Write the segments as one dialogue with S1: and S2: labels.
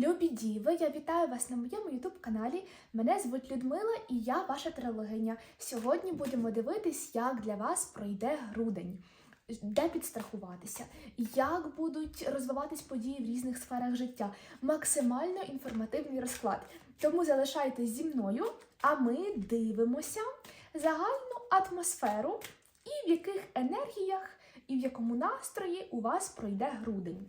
S1: Любі діви, я вітаю вас на моєму ютуб-каналі. Мене звуть Людмила і я ваша трилогиня. Сьогодні будемо дивитись, як для вас пройде грудень, де підстрахуватися, як будуть розвиватись події в різних сферах життя. Максимально інформативний розклад. Тому залишайтесь зі мною, а ми дивимося загальну атмосферу і в яких енергіях і в якому настрої у вас пройде грудень.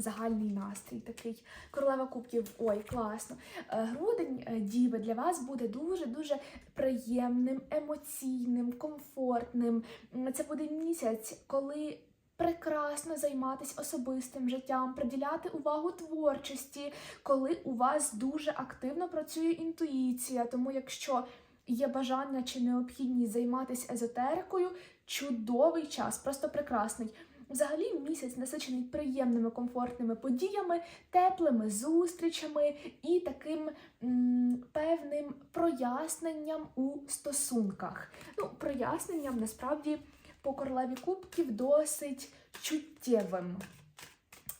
S1: Загальний настрій такий. Королева кубків, ой, класно. Е, Грудень е, діви для вас буде дуже-дуже приємним, емоційним, комфортним. Це буде місяць, коли прекрасно займатися особистим життям, приділяти увагу творчості, коли у вас дуже активно працює інтуїція. Тому якщо є бажання чи необхідність займатися езотерикою, чудовий час, просто прекрасний. Взагалі місяць насичений приємними комфортними подіями, теплими зустрічами і таким м, певним проясненням у стосунках. Ну, проясненням насправді по королеві кубків досить чуттєвим.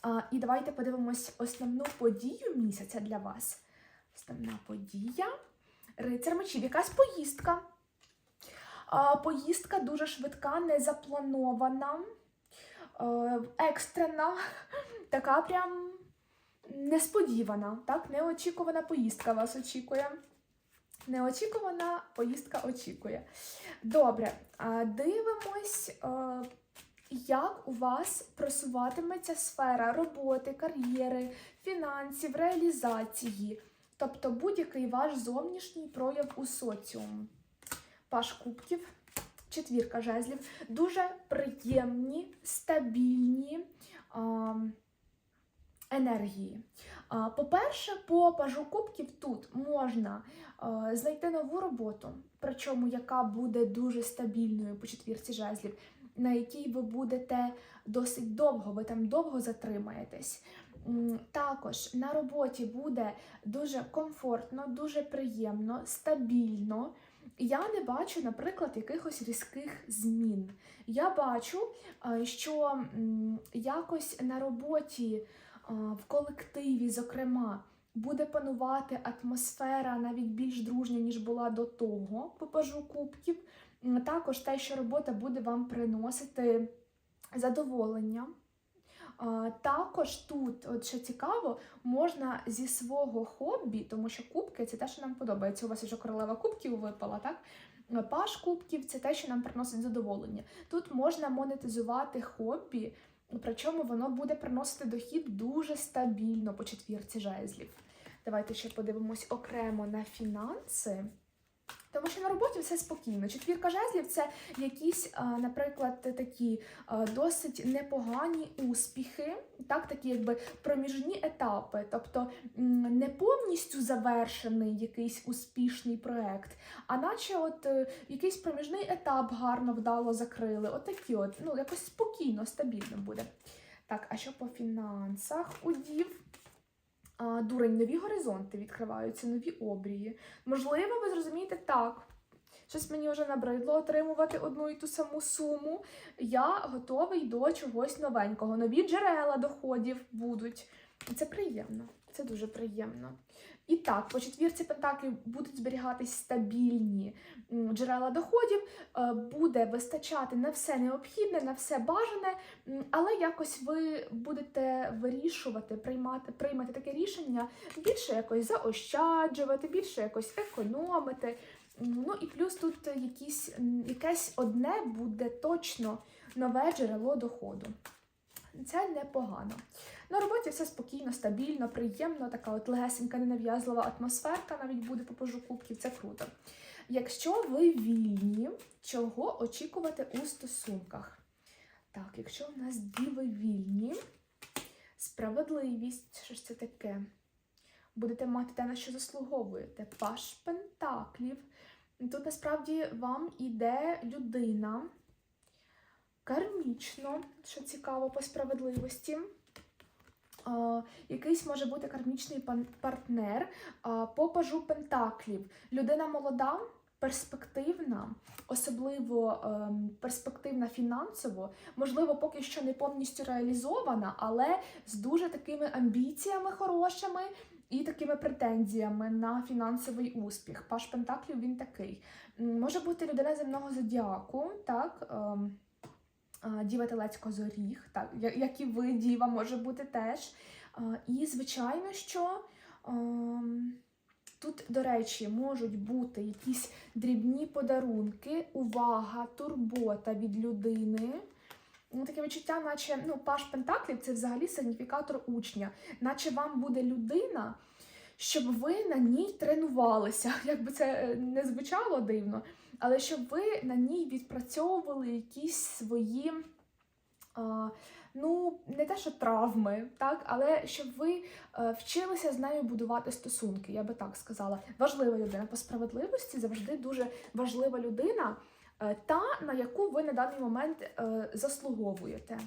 S1: А, і давайте подивимось основну подію місяця для вас. Основна подія. Рицар мечів, якась поїздка. А, поїздка дуже швидка, незапланована екстрена, така прям несподівана, так? Неочікувана поїздка вас очікує. Неочікувана поїздка очікує. Добре, дивимось, е, як у вас просуватиметься сфера роботи, кар'єри, фінансів, реалізації, тобто будь-який ваш зовнішній прояв у соціумі. Паш кубків четвірка жезлів. Дуже приємні, стабільні а, енергії. По-перше, по пажу кубків тут можна знайти нову роботу, причому яка буде дуже стабільною по четвірці жезлів, на якій ви будете досить довго, ви там довго затримаєтесь. Також на роботі буде дуже комфортно, дуже приємно, стабільно. Я не бачу, наприклад, якихось різких змін. Я бачу, е, що якось на роботі, е, в колективі, зокрема, буде панувати атмосфера навіть більш дружня, ніж була до того, по пажу кубків. Також те, що робота буде вам приносити задоволення. Також тут, от що цікаво, можна зі свого хобі, тому що кубки це те, що нам подобається. У вас вже королева кубків випала, так? Паш кубків це те, що нам приносить задоволення. Тут можна монетизувати хобі, причому воно буде приносити дохід дуже стабільно по четвірці жезлів. Давайте ще подивимось окремо на фінанси. Тому що на роботі все спокійно. Четвірка жезлів це якісь, наприклад, такі досить непогані успіхи, так, такі якби проміжні етапи, тобто не повністю завершений якийсь успішний проект, а наче от е, якийсь проміжний етап гарно вдало закрили. От от, ну якось спокійно, стабільно буде. Так, а що по фінансах у дів? Дурень, нові горизонти відкриваються, нові обрії. Можливо, ви зрозумієте так. Щось мені вже набридло отримувати одну і ту саму суму. Я готовий до чогось новенького. Нові джерела доходів будуть. І Це приємно, це дуже приємно. І так, по четвірці пентаклів будуть зберігатись стабільні джерела доходів, е, буде вистачати на все необхідне, на все бажане, але якось ви будете вирішувати, приймати, приймати таке рішення, більше якось заощаджувати, більше якось економити. Ну і плюс тут якісь, якесь одне буде точно нове джерело доходу. Це непогано. На роботі все спокійно, стабільно, приємно, така от легесенька, ненав'язлива атмосферка навіть буде по пажу кубків, це круто. Якщо ви вільні, чого очікувати у стосунках? Так, якщо в нас діви вільні, справедливість, що ж це таке? Будете мати те, на що заслуговуєте. Паш пентаклів. Тут насправді вам іде людина кармічно, що цікаво по справедливості. Якийсь може бути кармічний партнер по пажу пентаклів. Людина молода, перспективна, особливо ем, перспективна фінансово, можливо, поки що не повністю реалізована, але з дуже такими амбіціями хорошими і такими претензіями на фінансовий успіх. Паш Пентаклів він такий. Може бути людина земного зодіаку, так. Діва Телецько Зоріг, так, як і ви, Діва, може бути теж. І, звичайно, що ем, тут, до речі, можуть бути якісь дрібні подарунки, увага, турбота від людини. Ну, таке відчуття, наче ну, Паш Пентаклів це взагалі сигніфікатор учня, наче вам буде людина, щоб ви на ній тренувалися. Як би це е, не звучало дивно, але щоб ви на ній відпрацьовували якісь свої. А, Ну, не те, що травми, так, але щоб ви е, вчилися з нею будувати стосунки, я би так сказала. Важлива людина по справедливості завжди дуже важлива людина, е, та на яку ви на даний момент е, заслуговуєте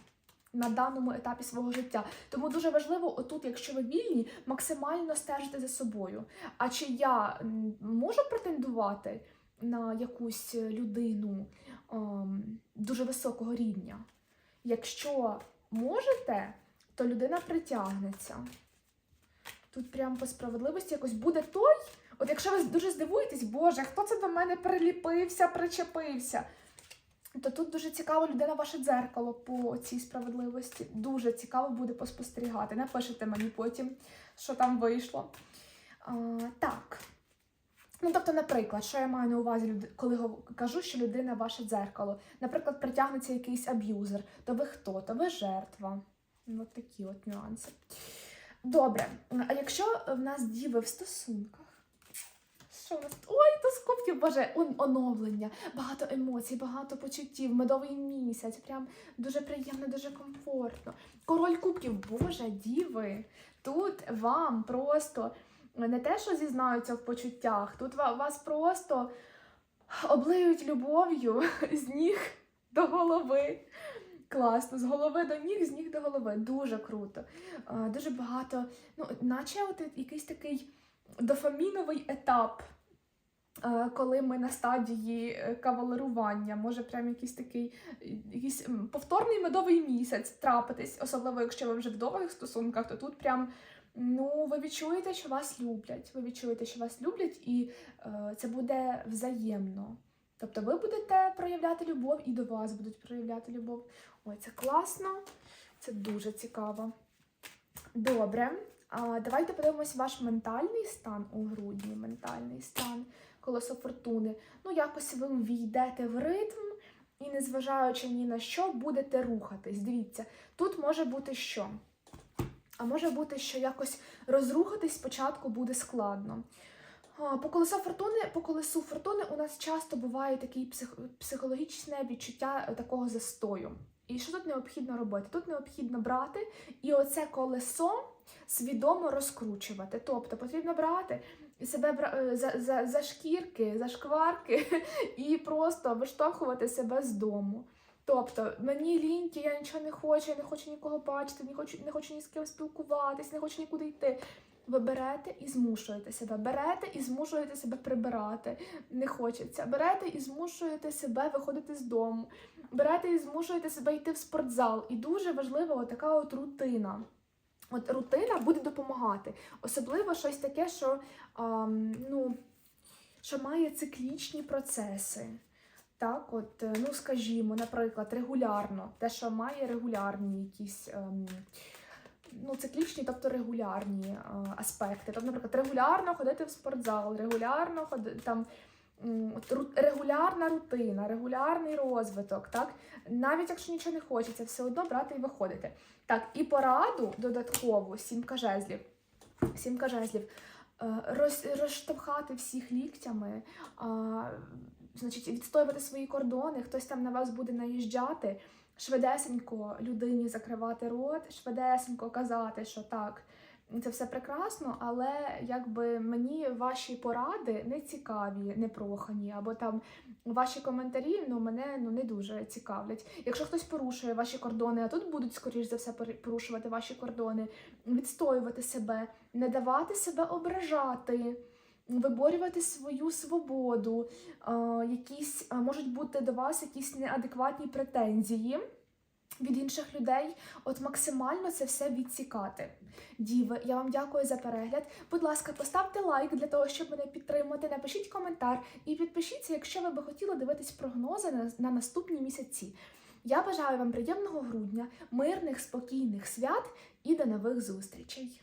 S1: на даному етапі свого життя. Тому дуже важливо, отут, якщо ви вільні, максимально стежити за собою. А чи я можу претендувати на якусь людину ем, дуже високого рівня? Якщо можете, то людина притягнеться. Тут прямо по справедливості якось буде той. От якщо ви дуже здивуєтесь, Боже, хто це до мене приліпився, причепився? То тут дуже цікаво людина ваше дзеркало по цій справедливості. Дуже цікаво буде поспостерігати. Напишете мені потім, що там вийшло. А, так. Ну, тобто, наприклад, що я маю на увазі, коли кажу, що людина ваше дзеркало. Наприклад, притягнеться якийсь аб'юзер, то ви хто? То ви жертва. Ну, От такі от нюанси. Добре, а якщо в нас діви в стосунках? Що у нас? Ой, то з кубків, боже, оновлення, багато емоцій, багато почуттів, медовий місяць, прям дуже приємно, дуже комфортно. Король кубків, боже, діви, тут вам просто не те, що зізнаються в почуттях, тут вас просто облиють любов'ю з ніг до голови. Класно, з голови до ніг, з ніг до голови. Дуже круто. Дуже багато, ну, наче от якийсь такий дофаміновий етап, коли ми на стадії е, кавалерування. Може, прям якийсь такий е, якийсь повторний медовий місяць трапитись, особливо якщо ви вже в довгих стосунках, то тут прям. Ну, ви відчуєте, що вас люблять. Ви відчуєте, що вас люблять, і е, це буде взаємно. Тобто ви будете проявляти любов і до вас будуть проявляти любов. Ой, це класно, це дуже цікаво. Добре. А, давайте подивимось ваш ментальний стан у грудні. Ментальний стан, колесо фортуни. Ну, якось ви війдете в ритм і, незважаючи ні на що, будете рухатись. Дивіться, тут може бути що? А може бути, що якось розрухатись спочатку буде складно. По колесу фортуни, по колесу фортуни у нас часто буває таке психологічне відчуття такого застою. І що тут необхідно робити? Тут необхідно брати і оце колесо свідомо розкручувати. Тобто потрібно брати себе е, за, за, за шкірки, за шкварки і просто виштовхувати себе з дому. Тобто мені ліньки, я нічого не хочу, я не хочу нікого бачити, не хочу, не хочу ні з ким спілкуватись, не хочу нікуди йти. Ви берете і змушуєте себе. Берете і змушуєте себе прибирати. Не хочеться. Берете і змушуєте себе виходити з дому. Берете і змушуєте себе йти в спортзал. І дуже важлива така от рутина. От рутина буде допомагати. Особливо щось таке, що, ам, ну, що має циклічні процеси. Так, от, е, ну скажімо, наприклад, регулярно, те, що має регулярні якісь ем, ну, циклічні, тобто регулярні е, аспекти. Тобто, наприклад, регулярно ходити в спортзал, регулярно ходити там. Регулярна рутина, регулярний розвиток, так? Навіть якщо нічого не хочеться, все одно брати і виходити. Так, і пораду додаткову, сімка жезлів. Сімка жезлів. Е, Роз, розштовхати всіх ліктями, а, значить, відстоювати свої кордони, хтось там на вас буде наїжджати, швидесенько людині закривати рот, швидесенько казати, що так, це все прекрасно, але якби мені ваші поради не цікаві, не прохані, або там ваші коментарі ну, мене ну, не дуже цікавлять. Якщо хтось порушує ваші кордони, а тут будуть, скоріш за все, порушувати ваші кордони, відстоювати себе, не давати себе ображати. виборювати свою свободу, якісь можуть бути до вас якісь неадекватні претензії від інших людей. От максимально це все відсікати. Діви, я вам дякую за перегляд. Будь ласка, поставте лайк для того, щоб мене підтримати. Напишіть коментар і підпишіться, якщо ви би хотіли дивитись прогнози на, на наступні місяці. Я бажаю вам приємного грудня, мирних, спокійних свят і до нових зустрічей!